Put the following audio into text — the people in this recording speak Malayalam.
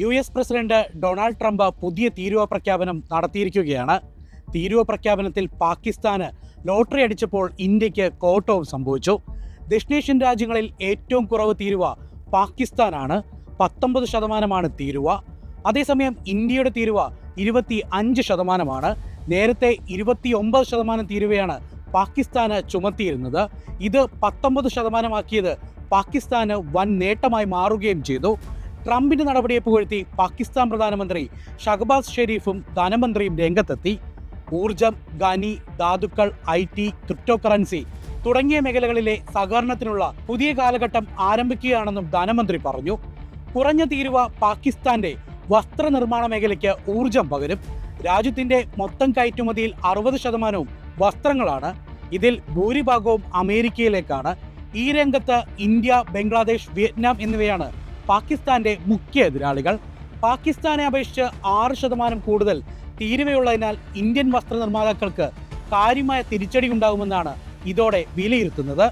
U S president Donald Trump പുതിയ തീരുവ പ്രഖ്യാപനം നടത്തിയിരിക്കുകയാണ്. തീരുവ പ്രഖ്യാപനത്തിൽ പാകിസ്ഥാന് ലോട്ടറി അടിച്ചപ്പോൾ ഇന്ത്യയ്ക്ക് കോട്ടവും സംഭവിച്ചു. ദക്ഷിണേഷ്യൻ രാജ്യങ്ങളിൽ ഏറ്റവും കുറവ് തീരുവ പാകിസ്ഥാനാണ്. പത്തൊമ്പത് ശതമാനമാണ് തീരുവ. അതേസമയം ഇന്ത്യയുടെ തീരുവ ഇരുപത്തി അഞ്ച് ശതമാനമാണ്. നേരത്തെ ഇരുപത്തി ഒമ്പത് ശതമാനം തീരുവയാണ് പാകിസ്ഥാന് ചുമത്തിയിരുന്നത്. ഇത് പത്തൊമ്പത് ശതമാനമാക്കിയത് പാകിസ്ഥാന് വൻ നേട്ടമായി മാറുകയും ചെയ്തു. ട്രംപിന്റെ നടപടിയെ പുകഴ്ത്തി പാകിസ്ഥാൻ പ്രധാനമന്ത്രി ഷഹബാസ് ഷെരീഫും ധനമന്ത്രിയും രംഗത്തെത്തി. ഊർജം ഖനി ധാതുക്കൾ ഐ ടി ക്രിപ്റ്റോ കറൻസി തുടങ്ങിയ മേഖലകളിലെ സഹകരണത്തിനുള്ള പുതിയ കാലഘട്ടം ആരംഭിക്കുകയാണെന്നും ധനമന്ത്രി പറഞ്ഞു. കുറഞ്ഞ തീരുവ പാകിസ്ഥാന്റെ വസ്ത്രനിർമ്മാണ മേഖലയ്ക്ക് ഊർജം പകരും. രാജ്യത്തിന്റെ മൊത്തം കയറ്റുമതിയിൽ അറുപത് ശതമാനവും വസ്ത്രങ്ങളാണ്. ഇതിൽ ഭൂരിഭാഗവും അമേരിക്കയിലേക്കാണ്. ഈ രംഗത്ത് ഇന്ത്യ ബംഗ്ലാദേശ് വിയറ്റ്നാം എന്നിവയാണ് പാകിസ്ഥാന്റെ മുഖ്യ എതിരാളികൾ. പാകിസ്ഥാനെ അപേക്ഷിച്ച് ആറ് ശതമാനം കൂടുതൽ തീരുവയുള്ളതിനാൽ ഇന്ത്യൻ വസ്ത്ര നിർമ്മാതാക്കൾക്ക് കാര്യമായ തിരിച്ചടി ഉണ്ടാകുമെന്നാണ് ഇതോടെ വിലയിരുത്തുന്നത്.